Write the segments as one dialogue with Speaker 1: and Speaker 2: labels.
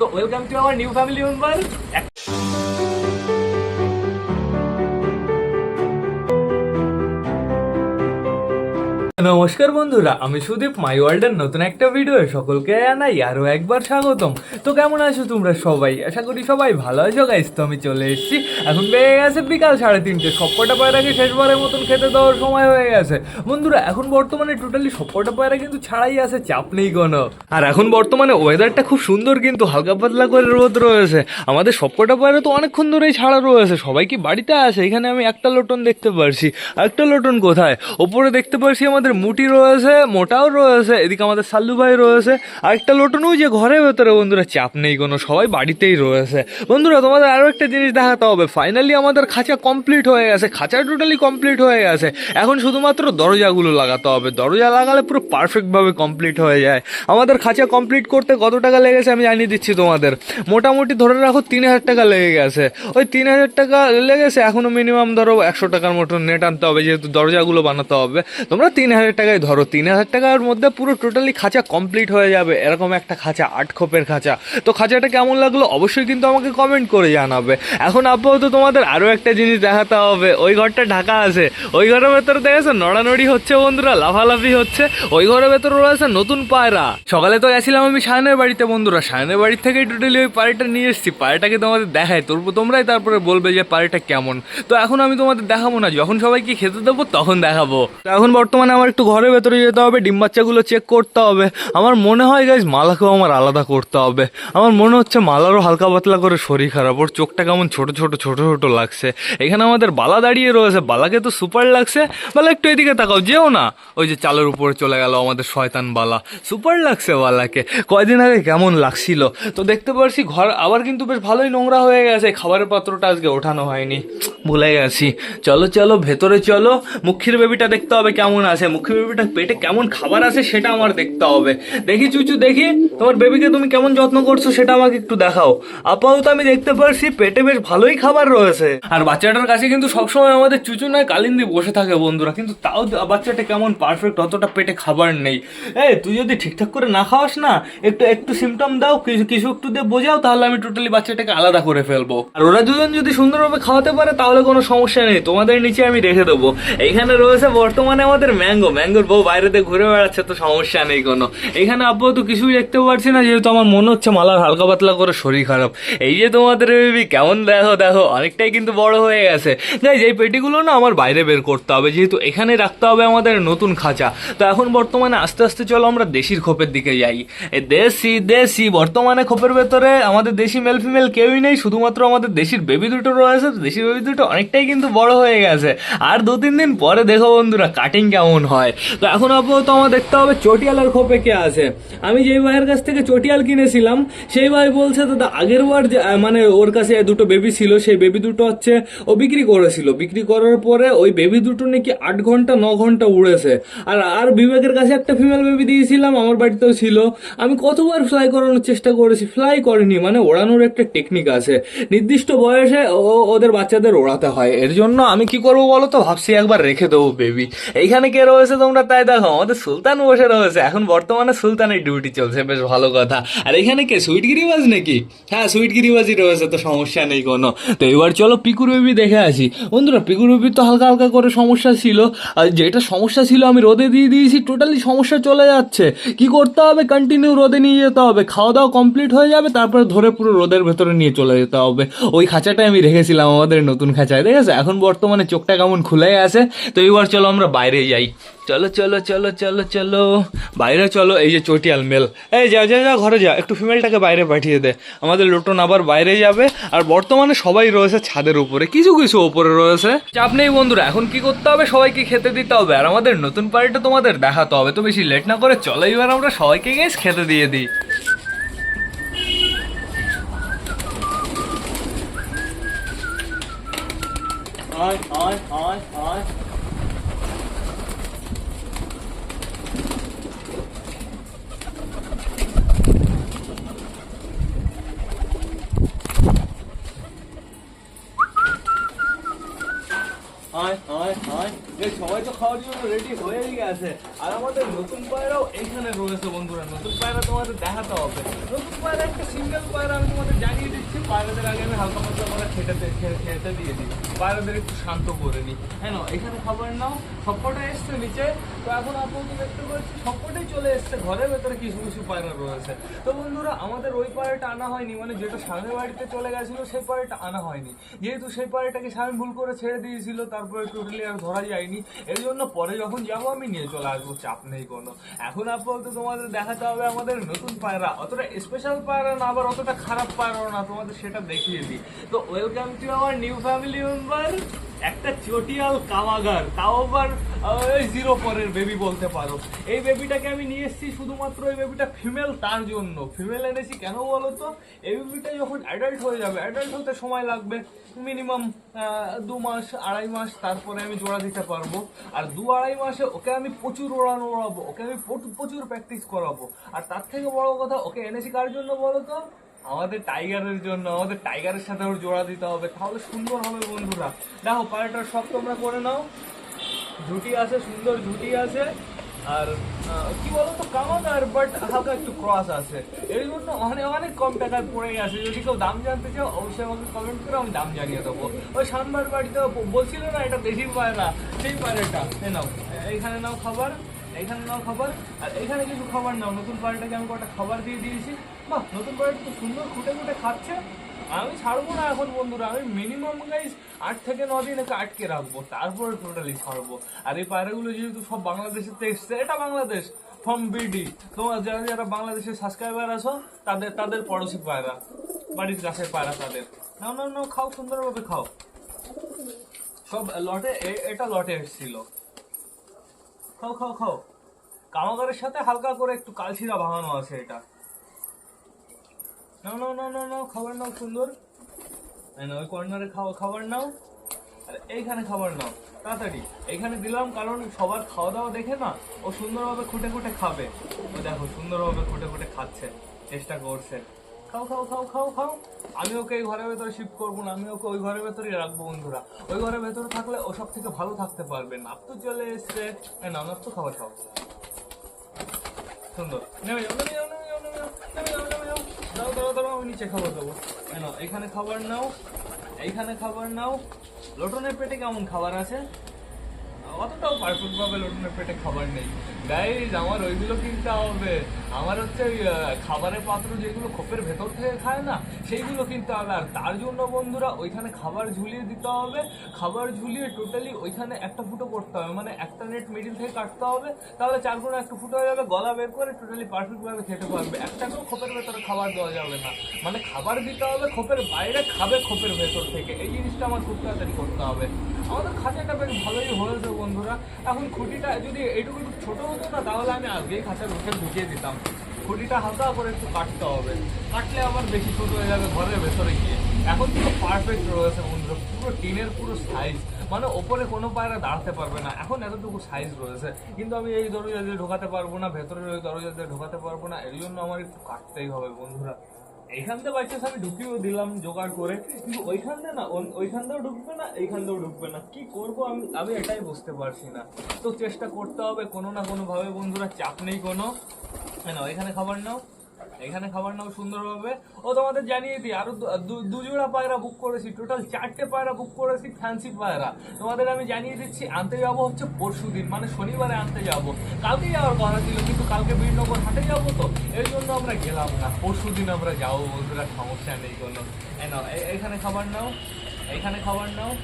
Speaker 1: তো welcome to our new family member নমস্কার বন্ধুরা, আমি সুদীপ মাই ওয়ার্ল্ডের নতুন একটা ভিডিও সকলকে জানাই আরও একবার স্বাগতম। তো কেমন আছো তোমরা সবাই? আশা করি সবাই ভালো আছো গাইস তো আমি চলে এসেছি। এখন বেড়ে গেছে বিকাল সাড়ে তিনটে, সবকটা পায়রাকে শেষবারের মতন খেতে দেওয়ার সময় হয়ে গেছে? বন্ধুরা, এখন বর্তমানে টোটালি সবকটা পায়রা কিন্তু ছাড়াই আছে, চাপ নেই কোনো। আর এখন বর্তমানে ওয়েদারটা খুব সুন্দর কিন্তু হালকা পাতলা করে রোদ রয়েছে। আমাদের সবকটা পায়রা তো অনেকক্ষণ ধরেই ছাড়া রয়েছে। সবাই কি বাড়িতে আছে? এখানে আমি একটা লোটন দেখতে পারছি। একটা লোটন কোথায়? ওপরে দেখতে পারছি আমাদের মুটি রয়েছে, মোটাও রয়েছে, এদিকে আমাদের সাল্লু ভাই রয়েছে, আরেকটা লোটন যে ঘরের ভেতরে, বন্ধুরা, চাপ নেই কোনো, সবাই বাড়িতেই রয়েছে। বন্ধুরা, তোমাদের আরও একটা জিনিস দেখাতে হবে ফাইনালি আমাদের খাঁচা কমপ্লিট হয়ে গেছে, খাঁচা টোটালি কমপ্লিট হয়ে গেছে। এখন শুধুমাত্র দরজাগুলো লাগাতে হবে, দরজা লাগালে পুরো পারফেক্টভাবে কমপ্লিট হয়ে যায়। আমাদের খাঁচা কমপ্লিট করতে কত টাকা লেগেছে আমি জানিয়ে দিচ্ছি তোমাদের। মোটামুটি ধরে রাখো তিন হাজার টাকা লেগে গেছে। ওই তিন হাজার টাকা লেগেছে এখনও মিনিমাম ধরো একশো টাকার মতো নেট আনতে হবে, যেহেতু দরজাগুলো বানাতে হবে। তোমরা তিন হাজার টাকায় ধরো, তিন হাজার টাকার মধ্যে পুরো টোটালি খাঁচা কমপ্লিট হয়ে যাবে। এরকম একটা খাঁচা, আট খোপের খাঁচা। তো খাঁচাটা কেমন লাগল অবশ্যই কিন্তু আমাকে কমেন্ট করে জানাবে। এখন আপাতত তোমাদের আরও একটা জিনিস দেখাতে হবে। ওই ঘরটা ঢাকা আছে। ওই ঘরের ভেতরে দেখেছ? নড়ানড়ি হচ্ছে বন্ধুরা, লাফালাফি হচ্ছে। ওই ঘরের ভেতরে রয়েছে নতুন পায়রা। সকালে তো গেছিলাম আমি সায়নের বাড়িতে বন্ধুরা। সায়নের বাড়ির থেকেই টোটালি ওই পায়রাটা নিয়ে এসেছি। পায়রাটাকে তোমাদের দেখাই। তোর তোমরাই তারপরে বলবে যে পায়রাটা কেমন। তো এখন আমি তোমাদের দেখাবো না। যখন সবাইকে খেতে দেবো, তখন দেখাবো। এখন বর্তমানে আমার একটু ঘরের ভেতরে যেতে হবে, ডিম বাচ্চাগুলো চেক করতে হবে। আমার মনে হয় গাইজ মালাকেও আমার আলাদা করতে হবে। আমার মনে হচ্ছে মালারও হালকা পাতলা করে শরীর খারাপ। ওর চোখটা কেমন ছোট ছোট ছোট ছোট লাগছে। এখানে আমাদের বালা দাঁড়িয়ে রয়েছে। বালাকে তো সুপার লাগছে। বালা, একটু এদিকে তাকাও, যেও না। ওই যে চালের উপরে চলে গেল আমাদের শয়তান বালা। সুপার লাগছে বালাকে। কয়দিন আগে কেমন লাগছিল। তো দেখতে পারছি ঘর আবার কিন্তু বেশ ভালোই নোংরা হয়ে গেছে। খাবারের পাত্রটা আজকে ওঠানো হয়নি। ভুলে গেছি। চলো চলো, ভেতরে চলো। মুখির বেবিটা দেখতে হবে কেমন আছে। মুখির বেবিটা পেটে কেমন খাবার আছে সেটা আমার দেখতে হবে। দেখি চুচু দেখি তোমার বেবিকে তুমি কেমন যত্ন করছ সেটা আমাকে একটু দেখাও। আপাতত আমি দেখতে পারছি পেটে বেশ ভালোই খাবার রয়েছে। আর বাচ্চাটার কাছে কিন্তু সবসময় আমাদের চুচু নয় কালিন্দি বসে থাকে বন্ধুরা কিন্তু তাও বাচ্চাটা কেমন পারফেক্ট অতটা পেটে খাবার নেই। এই তুই যদি ঠিকঠাক করে না খাওয়াস না একটু একটু সিমটম দাও কিছু কিছু একটু দিয়ে বোঝাও তাহলে আমি টোটালি বাচ্চাটাকে আলাদা করে ফেলব। আর ওরা দুজন যদি সুন্দরভাবে খাওয়াতে পারে তাহলে কোনো সমস্যা নেই তোমাদের নিচে আমি রেখে দেবো। এইখানে রয়েছে বর্তমানে আমাদের ম্যাঙ্গো। ম্যাঙ্গোর বউ বাইরেতে ঘুরে বেড়াচ্ছে, তো সমস্যা নেই কোনো। এখানে আপাতত কিছুই দেখতে পারছি না, যেহেতু আমার মনে হচ্ছে মালার হালকা পাতলা করে শরীর খারাপ। এই যে তোমাদের বেবি কেমন দেখো দেখো, অনেকটাই কিন্তু বড় হয়ে গেছে। যাই এই পেটিগুলো না আমার বাইরে বের করতে হবে, যেহেতু এখানে রাখতে হবে আমাদের নতুন খাঁচা। তো এখন বর্তমানে আস্তে আস্তে চলো আমরা দেশির খোপের দিকে যাই। দেশি দেশি, বর্তমানে খোপের ভেতরে আমাদের দেশি মেল ফিমেল কেউই নেই, শুধুমাত্র আমাদের দেশির বেবি দুটো রয়েছে দেশি বেবি দুটো অনেকটাই কিন্তু বড় হয়ে গেছে। আর দু তিন দিন পরে দেখো বন্ধুরা কাটিং কেমন হয়। তো এখন আপাতত আমার দেখতে হবে চটিয়ালের খোপে কে আছে। আমি যেই ভাইয়ের কাছ থেকে চটিয়াল কিনেছিলাম, সেই ভাই বলছে, দাদা, আগের বার মানে ওর কাছে দুটো বেবি ছিল, সেই বেবি দুটো হচ্ছে ও বিক্রি করেছিল। বিক্রি করার পরে ওই বেবি দুটো নাকি আট ঘণ্টা, ন ঘণ্টা উড়েছে। আর আর বিবেকের কাছে একটা ফিমেল বেবি দিয়েছিলাম, আমার বাড়িতেও ছিল। আমি কতবার ফ্লাই করানোর চেষ্টা করেছি ফ্লাই করিনি। মানে ওড়ানোর একটা টেকনিক আছে। নির্দিষ্ট বয়সে ও- ওদের বাচ্চাদের ওড়াতে হয়। এর জন্য আমি কি করব বলো তো? ভাবছি একবার রেখে দেবো বেবি এইখানে কে রয়েছে? তোমরা তাই দেখো, আমাদের সুলতান বসে রয়েছে। এখন বর্তমানে সুলতানের ডিউটি চলছে, বেশ ভালো কথা। আর এখানে কে সুইট গিরিবাজ নাকি? হ্যাঁ সুইট গিরিবাজই রয়েছে, তো সমস্যা নেই কোনো। তো এবার চলো পিকুর বেবি দেখে আসি। বন্ধুরা, পিকুর বেবি তো হালকা হালকা করে সমস্যা ছিল। আর যেটা সমস্যা ছিল, আমি রোদে দিয়ে দিয়েছি টোটালি সমস্যা চলে যাচ্ছে। কি করতে হবে? কন্টিনিউ রোদে নিয়ে যেতে হবে। খাওয়া দাওয়া কমপ্লিট হয়ে যাবে, তারপরে ধরে পুরো রোদের ভেতরে নিয়ে চলে যেতে হবে। ওই খাঁচাটাই আমি রেখেছিলাম, আমাদের নতুন খাঁচায়। দেখেছ? এখন বর্তমানে চোখটা কেমন খুলে আছে। তো এবার চলো আমরা বাইরে যাই। চলো চলো চলো চলো চলো। বাইরে চলো, এই যে চটিয়াল মেল। এই যা যা যা, ঘরে যা, একটু ফিমেলটাকে বাইরে পাঠিয়ে দে। আমাদের লোটন আবার বাইরে যাবে, আর বর্তমানে সবাই রয়েছে ছাদের উপরে, কিছু কিছু উপরে রয়েছে। চাপ নেই বন্ধুরা, এখন কি করতে হবে? সবাইকে খেতে দিতে হবে, আর আমাদের নতুন পার্টিটা তোমাদের দেখাতে হবে। তো বেশি লেট না করে চলো, এবার আমরা সবাইকে গিয়ে খেতে দিয়ে দিই। আয় আয় আয় আয় আয় আয় আয়। যে সবাই তো খাওয়ার জন্য রেডি হয়েই গেছে। আর আমাদের নতুন পায়রাও এখানে রয়েছে বন্ধুরা। নতুন পায়রা তোমাদের দেখাতে হবে। নতুন পায়রা, একটা সিঙ্গেল পায়রা আমি তোমাদের জানিয়ে দিচ্ছি। পায়রাদের আগে আমি হালকা পাতলা আমরা খেতে খেতে দিয়ে দিই। পায়রাদের একটু শান্ত করে নিই। হ্যাঁ এখানে খাবার নাও। সবকটা এসছে নিচে। তো এখন আপাতত দেখতে পাচ্ছি সবকটাই চলে এসছে, ঘরের ভেতরে কিছু কিছু পায়রা রয়েছে। তো বন্ধুরা, আমাদের ওই পায়রাটা আনা হয়নি মানে যেটা সামনের বাড়িতে চলে গেছিল, সেই পায়রাটা আনা হয়নি। যেহেতু সেই পায়রাটাকে স্বামী ভুল করে ছেড়ে দিয়েছিল, তারপরে টোটালি আর ধরা যায়নি। এর জন্য পরে যখন যাব, আমি নিয়ে চলে আসব, চাপ নেই কোনো। এখন আপাতত তোমাদের দেখাতে হবে আমাদের নতুন পায়রা। অতটা স্পেশাল পায়রা না, আবার অতটা খারাপ পায়রাও না, তোমাদের সেটা দেখিয়ে দিই। তো ওয়েলকাম টু আমার নিউ ফ্যামিলি মেম্বার একটা চটিয়াল কামাগার, তাও আবার ওই জিরো পরের বেবি বলতে পারো। এই বেবিটাকে আমি নিয়ে এসেছি শুধুমাত্র, এই বেবিটা ফিমেল তার জন্য। ফিমেল এনেছি কেন বলো তো? এই বেবিটা যখন অ্যাডাল্ট হয়ে যাবে অ্যাডাল্ট হতে সময় লাগবে মিনিমাম দু মাস, আড়াই মাস, তারপরে আমি জোড়া দিতে পারব। আর দু আড়াই মাসে ওকে আমি প্রচুর ওড়ানো ওড়াবো, ওকে আমি প্রচুর প্র্যাকটিস করাবো। আর তার থেকে বড় কথা, ওকে এনেছি কার জন্য বলো তো? আমাদের টাইগারের জন্য, আমাদের টাইগারের সাথে ওর জোড়া দিতে হবে। তাহলে সুন্দর হবে বন্ধুরা। দেখো পায়রাটার সব তোমরা করে নাও। ঝুটি আছে, সুন্দর ঝুটি আছে। আর কি বলতো কামাকার বাট হালকা একটু ক্রস আছে। এর জন্য অনেক অনেক কম টাকায় পড়ে গেছে। যদি কেউ দাম জানতে চাও, অবশ্যই আমাকে কমেন্ট করে আমি দাম জানিয়ে দেবো। ওই সামবার বাড়িতে বলছিল না, এটা দেশি পায়রা। সেই পায়রাটা। এ নাও, এইখানে নাও খাবার, এইখানে নাও খাবার। আর এখানে কিছু খাবার নাও। নতুন পায়রাটাকে আমি কটা খাবার দিয়ে দিয়েছি। বাহ নতুন পায়রাটা তো সুন্দর খুঁটে খুঁটে খাচ্ছে? আমি ছাড়বো না এখন, বন্ধুরা। আমি মিনিমাম গাইস আট থেকে ন দিন একে আটকে রাখব। তারপরে টোটালি ছাড়বো। আর এই পায়রাগুলো যেহেতু সব বাংলাদেশের থেকে এসছে, এটা বাংলাদেশ ফ্রম বিডি তোমার যারা যারা বাংলাদেশের সাবস্ক্রাইবার আছো, তাদের তাদের পড়োশি পায়রা, বাড়ির কাছের পায়রা তাদের। নাও নাও নাও, খাও, সুন্দরভাবে খাও। সব লটে এটা লটে এসেছিল। খাও খাও খাও। কামাগারের সাথে হালকা করে একটু কালছিরা ভাঙানো আছে এটা। নাও নাও নাও নাও নাও খাবার নাও সুন্দর। নাও, ওই কর্নারে খাওয়া খাবার নাও। আর এইখানে খাবার নাও তাড়াতাড়ি। এইখানে দিলাম কারণ সবার খাওয়া দাওয়া দেখে না ও সুন্দরভাবে খুঁটে খুঁটে খাবে। ও দেখো সুন্দরভাবে খুঁটে খুঁটে খাচ্ছে চেষ্টা করছে। খাও খাও খাও খাও খাও। আমি ওকে এই ঘরের ভেতরে শিফট করব না আমি ওকে ওই ঘরের ভেতরেই রাখব বন্ধুরা। ওই ঘরের ভেতরে থাকলে ও সব থেকে ভালো থাকতে পারবে। নাপ তো চলে এসছে। নাও নাপ তো খাবার খাও। সুন্দর। নেমে যাও নেমে যাও নেমে যাও নেমে যাও নেমে যাও দাও দাও দাও, আমি নিচে খাবার দেবো কেন এখানে খাবার নাও, এইখানে খাবার নাও। লটনের পেটে কেমন খাবার আছে? অতটাও পারফেক্ট ভাবে লটনের পেটে খাবার নেই। গাইজ আমার ওইগুলো কিনতে হবে। আমার হচ্ছে ওই খাবারের পাত্র যেগুলো খোপের ভেতর থেকে খায় না, সেইগুলো কিনতে হবে। আর তার জন্য বন্ধুরা, ওইখানে খাবার ঝুলিয়ে দিতে হবে। খাবার ঝুলিয়ে টোটালি ওইখানে একটা ফুটো করতে হবে। মানে একটা নেট মিডিল থেকে কাটতে হবে। তাহলে চার কোনো একটা ফুটো হয়ে যাবে, গলা বের করে টোটালি পারফেক্ট ভাবে খেতে পারবে। একটাকেও খোপের ভেতরে খাবার দেওয়া যাবে না। মানে খাবার দিতে হবে, খোপের বাইরে খাবে খোপের ভেতর থেকে। এই জিনিসটা আমার খুব তাড়াতাড়ি করতে হবে। আমাদের খাঁচাটা বেশ ভালোই হয়েছে বন্ধুরা। এখন খুঁটিটা যদি এইটুকু ছোট হতো না, তাহলে আমি আগেই খাঁচার উঠে ঢুকিয়ে দিতাম। খুঁটিটা হালকা করে একটু কাটতে হবে। কাটলে আবার বেশি ছোট হয়ে যাবে ঘরের ভেতরে গিয়ে। এখন পুরো পারফেক্ট রয়েছে বন্ধুরা। পুরো টিনের পুরো সাইজ মানে ওপরে কোনো পায়রা দাঁড়াতে পারবে না। এখন এতটুকু সাইজ রয়েছে। কিন্তু আমি এই দরজা দিয়ে ঢোকাতে পারব না, ভেতরের ওই দরজা দিয়ে ঢোকাতে পারব না। এর জন্য আমার একটু কাটতেই হবে বন্ধুরা। এইখান থেকে বাচ্চা আমি ঢুকিয়েও দিলাম, জোগাড় করে। কিন্তু ওইখান থেকে না, ওই- ওইখান দিয়েও ঢুকবে না, এইখান থেকেও ঢুকবে না। কি করব আমি আমি এটাই বুঝতে পারছি না। তো চেষ্টা করতে হবে, কোনো না কোনোভাবে বন্ধুরা, চাপ নেই কোনো। না নাও, এখানে খাবার নাও। এখানে খাবার নাও সুন্দরভাবে ও, তোমাদের জানিয়ে দিই, আরও দু- দু- দু পায়রা বুক করেছি টোটাল চারটে পায়রা বুক করেছি ফ্যান্সি পায়রা। তোমাদের আমি জানিয়ে দিচ্ছি, আনতে যাব হচ্ছে পরশু দিন মানে শনিবারে আনতে যাব। কালকে যাওয়ার কথা ছিল, কিন্তু কালকে বীরনগর হাটে যাব তো, এই জন্য আমরা গেলাম না। পরশু দিন আমরা যাব, বন্ধুরা, সমস্যা নেই কোনো। এই নাও, এ- এইখানে খাবার নাও এইখানে খাবার নাও।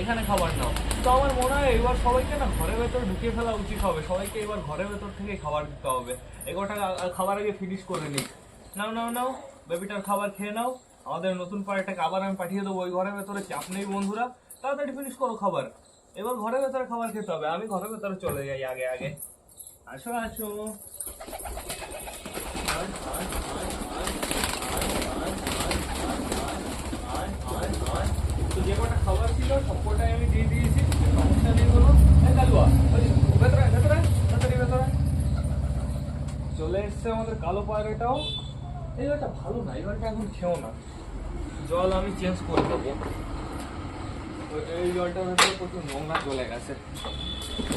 Speaker 1: এখানে খাবার নাও তো আমার মনে হয় এবার সবাইকে না ঘরে ভেতর ঢুকিয়ে ফেলা উচিত হবে। সবাইকে এবার ঘরে ভেতর থেকে খাবার দিতে হবে। এগোটা খাবার আগে ফিনিশ করে নিই নাও নাও নাও, বেবিটার খাবার খেয়ে নাও। আমাদের নতুন পাড়াটাকে আবার আমি পাঠিয়ে দেবো। ওই ঘরের ভেতরে চাপ নেই বন্ধুরা। তাড়াতাড়ি ফিনিশ করো খাবার। এবার ঘরের ভেতরে খাবার খেতে হবে। আমি ঘরের ভেতরে চলে যাই আগে আগে। আসো আসো। তো যে কটা খাবার ছিল আমি দিয়ে দিয়েছি সমস্যা নেই কোনো কালুয়া ভেতরে ভেতরে আয়, ভেতরে চলে এসছে আমাদের কালো পায়রাটাও এই গাড়িটা ভালো না গাড়িটা এখন খেও না জল আমি চেঞ্জ করে দেবো এই জলটার ভেতরে প্রচুর নোংরা চলে গেছে।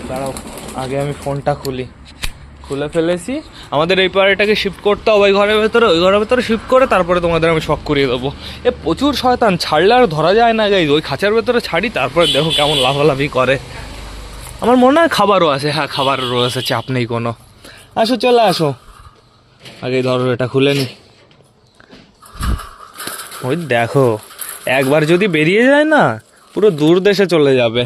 Speaker 1: দাঁড়াও আগে আমি ফোনটা খুলি। খুলে ফেলেছি। আমাদের এই পাড়াটাকে শিফট করতে হবে, ওই ঘরের ভেতরে, ওই ঘরের ভেতরে শিফট করে তারপরে তোমাদের আমি শখ করিয়ে দেবো। এ প্রচুর শয়তান, ছাড়লে আর ধরা যায় না গাইজ ওই খাঁচার ভেতরে ছাড়ি, তারপরে দেখো কেমন লাফালাফি করে। আমার মনে হয় খাবারও আছে হ্যাঁ খাবারও রয়েছে, চাপ নেই কোনো। আসো, চলে আসো। আগে ধরো এটা খুলে নি। ওই দেখো, একবার যদি বেরিয়ে যায় না, পুরো দূর দেশে চলে যাবে।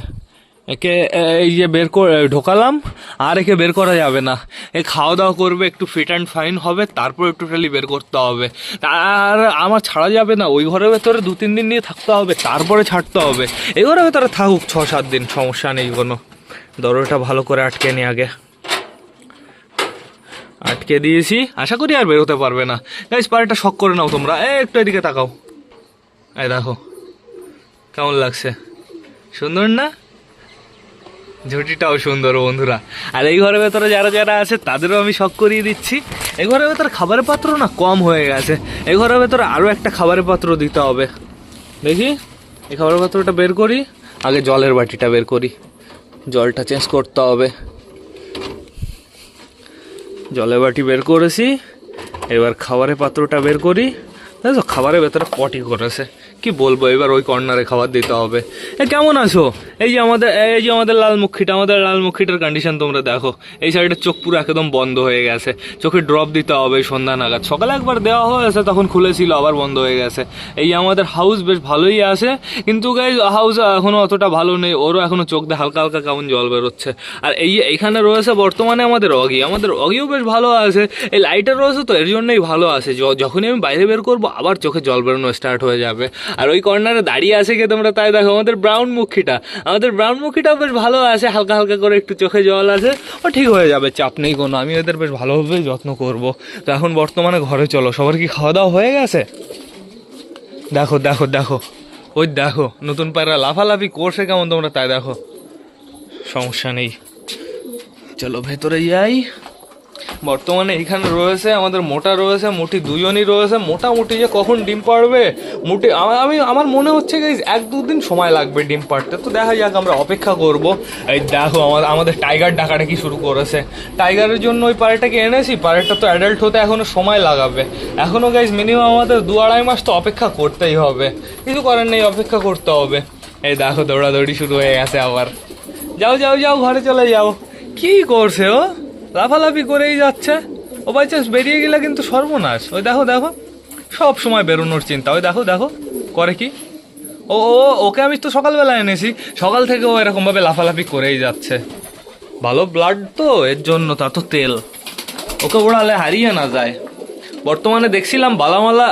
Speaker 1: একে এই যে বের করে ঢোকালাম, আর একে বের করা যাবে না। এ খাওয়া দাওয়া করবে, একটু ফিট অ্যান্ড ফাইন হবে, তারপর একটু খালি বের করতে হবে। আর আমার ছাড়া যাবে না, ওই ঘরের ভেতরে দু, তিন দিন নিয়ে থাকতে হবে, তারপরে ছাড়তে হবে। এই ঘরের ভেতরে থাকুক ছ, সাত দিন, সমস্যা নেই কোনো। দরজাটা ভালো করে আটকে নি আগে। আটকে দিয়েছি, আশা করি আর বেরোতে পারবে না। গাইস পাড়াটা শখ করে নাও তোমরা। এ, একটু এদিকে তাকাও। এই দেখো, কেমন লাগছে? সুন্দর না? ঝুটিটাও সুন্দর বন্ধুরা। আর এই ঘরের ভেতরে যারা যারা আছে, তাদেরও আমি শখ করিয়ে দিচ্ছি। এই ঘরের ভেতরে খাবারের পাত্র না কম হয়ে গেছে। এই ঘরের ভেতরে আরও একটা খাবারের পাত্র দিতে হবে। দেখি, এই খাবারের পাত্রটা বের করি। আগে জলের বাটিটা বের করি। জলটা চেঞ্জ করতে হবে। জলের বাটি বের করেছি। এবার খাবারের পাত্রটা বের করি। দেখো, খাবারের ভেতরে পটি করেছে। কি বলব? এবার ওই কর্নারে খাবার দিতে হবে। এ, কেমন আছো? এই যে আমাদের, এই যে আমাদের লাল মুখিটা আমাদের লাল মুখিটার কন্ডিশন তোমরা দেখো। এই সাইডের চোখ পুরো একদম বন্ধ হয়ে গেছে। চোখে ড্রপ দিতে হবে সন্ধ্যা নাগাদ। সকালে একবার দেওয়া হয়েছে তখন খুলেছিল, আবার বন্ধ হয়ে গেছে। এই আমাদের হাউস বেশ ভালোই আছে, কিন্তু গাই হাউস এখনও অতটা ভালো নেই। ওরও এখনও চোখ দিয়ে হালকা হালকা কেমন জল বেরোচ্ছে। আর এই এইখানে রয়েছে বর্তমানে আমাদের অগি। আমাদের অগিও বেশ ভালো আছে। এই লাইটার রয়েছে তো, এর জন্যই ভালো আছে। যখনই আমি বাইরে বের করব, আবার চোখে জল বেরোনো স্টার্ট হয়ে যাবে। আর ওই কর্নারে দাঁড়িয়ে আছে কি তোমরা, তাই দেখো আমাদের ব্রাউন মুখিটা। আমাদের ব্রাউন মুখিটাও বেশ ভালো আছে, হালকা হালকা করে একটু চোখে জল আছে। ও ঠিক হয়ে যাবে, চাপ নেই কোনো, আমি ওদের বেশ ভালোভাবেই যত্ন করব। তো এখন বর্তমানে ঘরে চলো, সবার কি খাওয়া দাওয়া হয়ে গেছে? দেখো দেখো দেখো, ওই দেখো, নতুন পায়রা লাফালাফি করছে কেমন তোমরা, তাই দেখো। সমস্যা নেই। চলো ভেতরে যাই। বর্তমানে এখানে রয়েছে, আমাদের মোটা রয়েছে মোটি দুজনই রয়েছে। মোটামুটি যে কখন ডিম পাড়বে মোটি আমা- আমি, আমার মনে হচ্ছে যে এক দুদিন সময় লাগবে ডিম পাড়তে। তো দেখা যাক, আমরা অপেক্ষা করব। এই দেখো আমাদের আমাদের টাইগার ডাকাটা কি শুরু করেছে। টাইগারের জন্য ওই পাড়েটাকে এনেছি, পাড়েটা তো অ্যাডাল্ট হতে এখনও সময় লাগাবে। এখনও গাইজ মিনিমাম আমাদের দু আড়াই মাস তো অপেক্ষা করতেই হবে। কিছু করার নেই, অপেক্ষা করতে হবে। এই দেখো, দৌড়াদৌড়ি শুরু হয়ে গেছে আবার। যাও যাও যাও, ঘরে চলে যাও। কি করছে, ও? লাফালাফি করেই যাচ্ছে। ও বাই চান্স বেরিয়ে গেলে কিন্তু সর্বনাশ। ওই দেখো দেখো। সব সময় বেরোনোর চিন্তা। ওই দেখো দেখো। করে কি? ও ও, ওকে আমি তো সকালবেলা এনেছি। সকাল থেকে ও এরকমভাবে লাফালাফি করেই যাচ্ছে। ভালো ব্লাড তো, এর জন্য তা তো তেল। ওকে ওড়ালে হারিয়ে না যায়। বর্তমানে দেখছিলাম বালামালা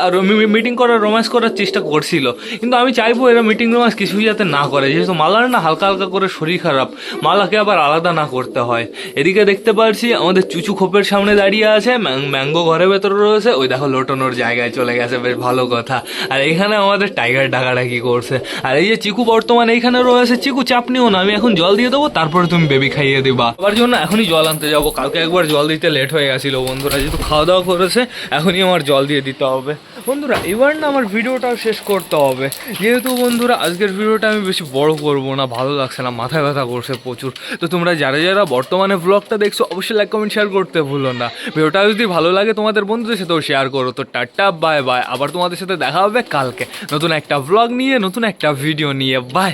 Speaker 1: মিটিং করার রোম্যান্স করার চেষ্টা করছিল। কিন্তু আমি চাইব এরা মিটিং রোম্যান্স কিছুই যাতে না করে। যেহেতু মালার না হালকা হালকা করে শরীর খারাপ, মালাকে আবার আলাদা না করতে হয়। এদিকে দেখতে পারছি আমাদের চুচু খোপের সামনে দাঁড়িয়ে আছে ম্যাঙ্গো ঘরের ভেতরে রয়েছে। ওই দেখো লোটনোর জায়গায় চলে গেছে, বেশ ভালো কথা। আর এখানে আমাদের টাইগার ডাকাডাকি করছে। আর এই যে চিকু বর্তমানে এইখানে রয়েছে, চিকু চাপ নিও না, আমি এখন জল দিয়ে দেবো, তারপরে তুমি বেবি খাইয়ে দিবা। আবার জন্য এখনই জল আনতে যাব। কালকে একবার জল দিতে লেট হয়ে গেছিল বন্ধুরা, যেহেতু খাওয়া দাওয়া করেছে এখনই আমার জল দিয়ে দিতে হবে। বন্ধুরা, এবার না আমার ভিডিওটাও শেষ করতে হবে। যেহেতু বন্ধুরা, আজকের ভিডিওটা আমি বেশি বড় করব না, ভালো লাগছে না মাথা ব্যথা করছে প্রচুর। তো তোমরা যারা যারা বর্তমানে ব্লগটা দেখছ, অবশ্যই লাইক কমেন্ট শেয়ার করতে ভুলো না। ভিডিওটা যদি ভালো লাগে তোমাদের বন্ধুদের সাথেও শেয়ার করো। তো টাটা বাই বাই আবার তোমাদের সাথে দেখা হবে কালকে। নতুন একটা ব্লগ নিয়ে, নতুন একটা ভিডিও নিয়ে। বাই